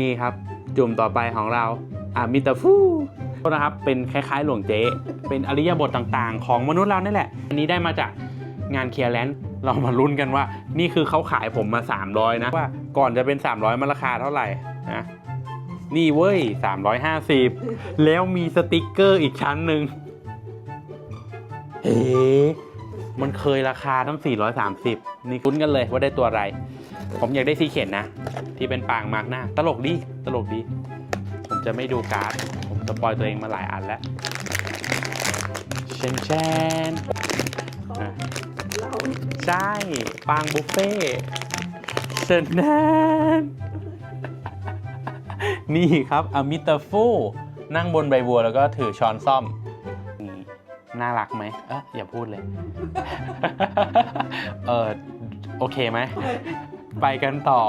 นี่ครับ จุ่มต่อไปของเราอามิตาฟูโทษนะครับ เป็นคล้ายๆ หลวงเจ๊ เป็นอริยบทต่างๆ ของมนุษย์เรานี่แหละ อันนี้ได้มาจากงานเคลียร์แลนด์เรามาลุ้นกันว่า นี่คือเขาขายผมมา 300 นะ ว่าก่อนจะเป็น 300 มันราคาเท่าไหร่นะนี่เว้ย 350 แล้วมีสติกเกอร์อีกชั้นหนึ่งเฮ้มันเคยราคาตั้ง430 นี่คุ้นกันเลยว่าได้ตัวอะไร ผมอยากได้ซีเข็นนะ ที่เป็นปางมาร์กหน้า ตลกดี ตลกดี ผมจะไม่ดูการ์ด ผมสปอยตัวเองมาหลายอันแล้วเชนเชนใช่ ปางบุฟเฟ่เชนแนนนี่ครับอมิตาฟูนั่งบนใบบัวแล้วก็ถือช้อนซ่อมนี่น่ารักไหมเอะอย่าพูดเลย เออโอเคไหม ไปกันต่อ